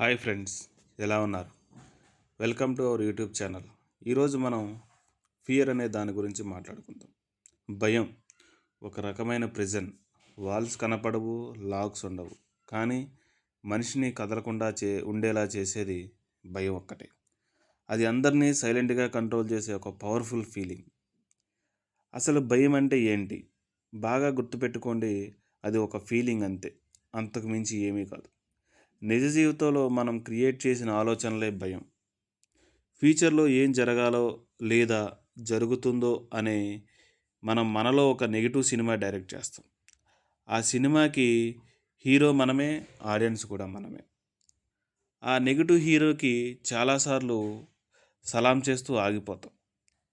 Hi friends ఎలా ఉన్నారు? Welcome to our YouTube channel. ఈరోజు మనం ఫియర్ అనే దాని గురించి మాట్లాడుకుందాం. భయం ఒక రకమైన ప్రిజన్. వాల్స్ కనపడవు లాక్స్ ఉండవు. కానీ మనిషిని కదలకుండా చే ఉండేలా చేసేది భయం ఒక్కటే. అది అందరినీ సైలెంట్గా కంట్రోల్ చేసే ఒక పవర్ఫుల్ ఫీలింగ్. అసలు భయం అంటే ఏంటి? బాగా గుర్తుపెట్టుకోండి అది ఒక ఫీలింగ్ అంతే. అంతకు మించి ఏమీ కాదు. నిజ జీవితంలో మనం క్రియేట్ చేసిన ఆలోచనలే భయం. ఫ్యూచర్లో ఏం జరగాలో లేదా జరుగుతుందో అనే మనం మనలో ఒక నెగిటివ్ సినిమా డైరెక్ట్ చేస్తాం. ఆ సినిమాకి హీరో మనమే ఆడియన్స్ కూడా మనమే. ఆ నెగిటివ్ హీరోకి చాలాసార్లు సలాం చేస్తూ ఆగిపోతాం.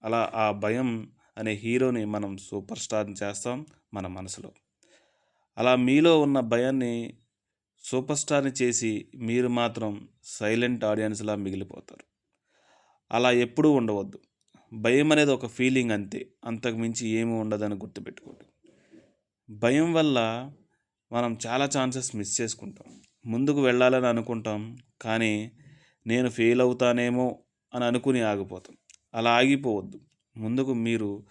అలా ఆ భయం అనే హీరోని మనం సూపర్ స్టార్ చేస్తాం మన మనసులో. అలా మీలో ఉన్న భయాన్ని సూపర్ స్టార్ని చేసి మీరు మాత్రం సైలెంట్ ఆడియన్స్లా మిగిలిపోతారు. అలా ఎప్పుడూ ఉండవద్దు. భయం అనేది ఒక ఫీలింగ్ అంతే. అంతకు మించి ఏమీ ఉండదని గుర్తుపెట్టుకోండి. భయం వల్ల మనం చాలా ఛాన్సెస్ మిస్ చేసుకుంటాం. ముందుకు వెళ్ళాలని అనుకుంటాం కానీ నేను ఫెయిల్ అవుతానేమో అని అనుకుని ఆగిపోతాం. అలా ఆగిపోవద్దు. ముందుకు మీరు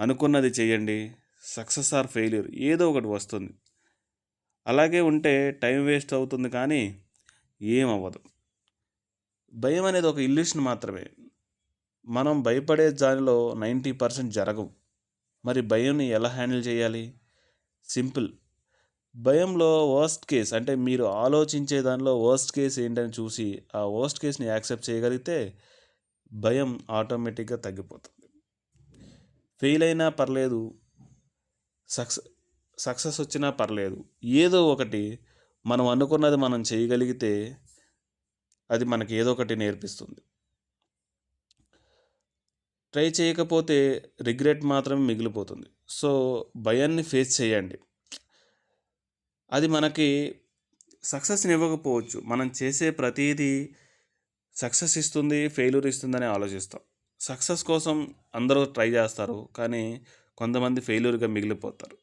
అనుకున్నది చేయండి. సక్సెస్ ఆర్ ఫెయిల్యూర్ ఏదో ఒకటి వస్తుంది. అలాగే ఉంటే టైం వేస్ట్ అవుతుంది కానీ ఏమవ్వదు. భయం అనేది ఒక ఇల్యూషన్ మాత్రమే. మనం భయపడే దానిలో నైంటీ పర్సెంట్ జరగవు. మరి భయంని ఎలా హ్యాండిల్ చేయాలి? సింపుల్. భయంలో వర్స్ట్ కేస్ అంటే మీరు ఆలోచించే దానిలో వర్స్ట్ కేస్ ఏంటని చూసి ఆ వర్స్ట్ కేస్ని యాక్సెప్ట్ చేయగలిగితే భయం ఆటోమేటిక్గా తగ్గిపోతుంది. ఫెయిల్ అయినా పర్లేదు. సక్సెస్ సక్సెస్ వచ్చినా పర్లేదు. ఏదో ఒకటి మనం అనుకున్నది మనం చేయగలిగితే అది మనకి ఏదో ఒకటి నేర్పిస్తుంది. ట్రై చేయకపోతే రిగ్రెట్ మాత్రమే మిగిలిపోతుంది. సో భయాన్ని ఫేస్ చేయండి. అది మనకి సక్సెస్ని ఇవ్వకపోవచ్చు. మనం చేసే ప్రతిదీ సక్సెస్ ఇస్తుంది ఫెయిల్యూర్ ఇస్తుందని ఆలోచిస్తాం. సక్సెస్ కోసం అందరూ ట్రై చేస్తారు కానీ కొంతమంది ఫెయిల్యూర్గా మిగిలిపోతారు.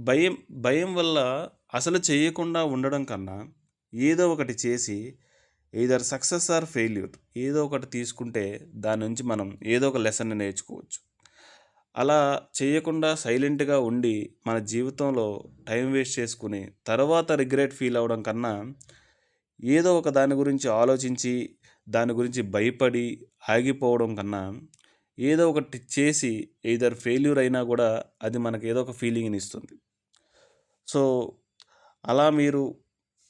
భయం భయం వల్ల అసలు చేయకుండా ఉండడం కన్నా ఏదో ఒకటి చేసి ఏదర్ సక్సెస్ ఆర్ ఫెయిల్యూర్ ఏదో ఒకటి తీసుకుంటే దాని నుంచి మనం ఏదో ఒక లెసన్ నేర్చుకోవచ్చు. అలా చేయకుండా సైలెంట్గా ఉండి మన జీవితంలో టైం వేస్ట్ చేసుకుని తర్వాత రిగ్రెట్ ఫీల్ అవ్వడం కన్నా ఏదో ఒక దాని గురించి ఆలోచించి దాని గురించి భయపడి ఆగిపోవడం కన్నా ఏదో ఒకటి చేసి ఏదర్ ఫెయిల్యూర్ అయినా కూడా అది మనకు ఏదో ఒక ఫీలింగ్ని ఇస్తుంది. సో అలా మీరు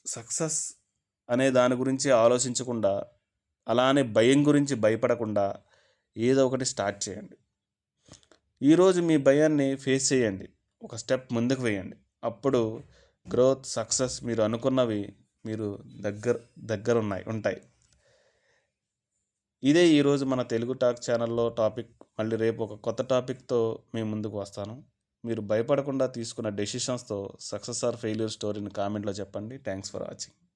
సక్సెస్ అనే దాని గురించి ఆలోచించకుండా అలానే భయం గురించి భయపడకుండా ఏదో ఒకటి స్టార్ట్ చేయండి. ఈరోజు మీ భయాన్ని ఫేస్ చేయండి. ఒక స్టెప్ ముందుకు వేయండి. అప్పుడు గ్రోత్ సక్సెస్ మీరు అనుకున్నవి మీరు దగ్గర దగ్గర ఉన్నాయి ఉంటాయి. ఇదే ఈరోజు మన తెలుగు టాక్ ఛానల్లో టాపిక్. మళ్ళీ రేపు ఒక కొత్త టాపిక్తో మేము ముందుకు వస్తాను. మీరు భయపడకుండా తీసుకున్న డెసిషన్స్తో సక్సెస్ ఆర్ ఫెయిల్యూర్ స్టోరీని కామెంట్లో చెప్పండి. Thanks for watching